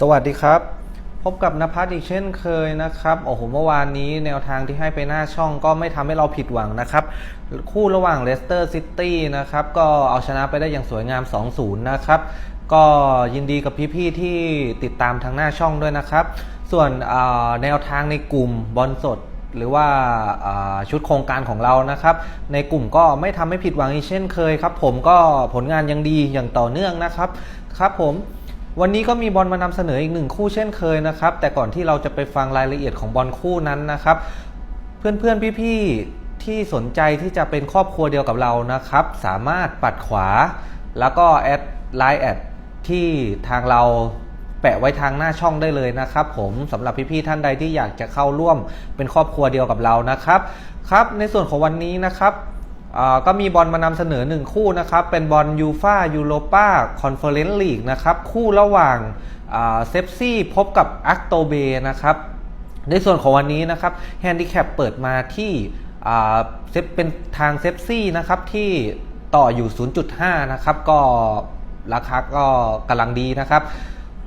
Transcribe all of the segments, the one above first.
สวัสดีครับ พบกับนภัสอีกเช่นเคยนะครับโอ้โหเมื่อวานนี้แนวทางที่ให้ไปหน้าช่องก็ไม่ทำให้เราผิดหวังนะครับ คู่ระหว่างเลสเตอร์ซิตี้นะครับก็เอาชนะไปได้อย่างสวยงาม 2-0 นะครับ ก็ยินดีกับพี่ๆที่ติดตามทางหน้าช่องด้วยนะครับ ส่วนแนวทางในกลุ่มบอลสดหรือว่าอ่าชุดโครงการของเรานะครับ ในกลุ่มก็ไม่ทำให้ผิดหวังอีกเช่นเคยครับ ผมก็ผลงานยังดีอย่างต่อเนื่องนะครับครับผม วันนี้ก็มีบอลมานำเสนออีกหนึ่งคู่เช่นเคยนะครับ แต่ก่อนที่เราจะไปฟังรายละเอียดของบอลคู่นั้นนะครับ เพื่อนๆพี่ๆที่สนใจที่จะเป็นครอบครัวเดียวกับเรานะครับ สามารถปัดขวา แล้วก็แอดไลน์แอดที่ทางเราแปะไว้ทางหน้าช่องได้เลยนะครับผมสำหรับพี่ๆท่านใดที่อยากจะเข้าร่วมเป็นครอบครัวเดียวกับเรานะครับครับ ในส่วนของวันนี้นะครับ ก็มีบอลมานำเสนอ 1 คู่นะครับ เป็นบอลยูฟายูโรปาคอนเฟอเรนซ์ลีกนะครับ คู่ระหว่างเซฟซี่พบกับอักโตเบนะครับ ในส่วนของวันนี้นะครับแฮนดิแคปเปิดมาที่เซฟเป็นทางเซฟซี่นะครับที่ต่ออยู่ 0.5 นะครับก็ราคาก็กำลังดีนะครับ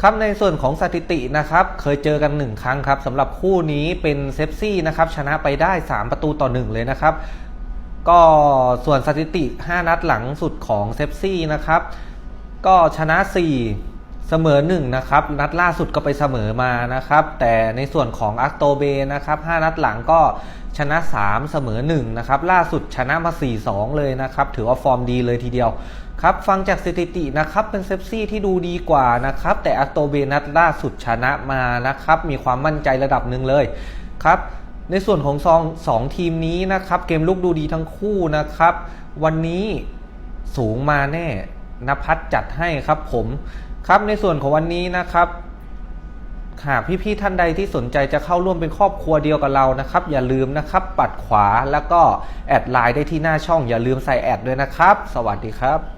ครับในส่วนของสถิตินะครับเคยเจอกัน 1 ครั้งครับสำหรับคู่นี้เป็นเซฟซี่นะครับชนะไปได้ 3 ประตูต่อ 1 เลยนะครับ ก็ส่วนสถิติ 5 นัดหลังสุดของเซฟซี่นะครับ ก็ชนะ 4 เสมอ 1 นะครับ นัดล่าสุดก็ไปเสมอมานะครับ แต่ในส่วนของอักโตเบนะครับ 5 นัดหลังก็ชนะ 3 เสมอ 1 นะครับ ล่าสุดชนะมา 4-2 เลยนะครับ ถือว่าฟอร์มดีเลยทีเดียวครับฟังจากสถิตินะครับเป็นเซฟซี่ที่ดูดีกว่านะครับ แต่อักโตเบนัดล่าสุดชนะมานะครับ มีความมั่นใจระดับหนึ่งเลยครับ ในส่วนของซองสองทีมนี้นะครับ เกมลุกดูดีทั้งคู่นะครับ วันนี้สูงมาแน่นภัสจัดให้ครับผมครับในส่วนของวันนี้นะครับหากพี่ๆท่านใดที่สนใจจะเข้าร่วมเป็นครอบครัวเดียวกับเรานะครับ อย่าลืมนะครับ ปัดขวาแล้วก็แอดไลน์ได้ที่หน้าช่องอย่าลืมใส่แอดด้วยนะครับ สวัสดีครับ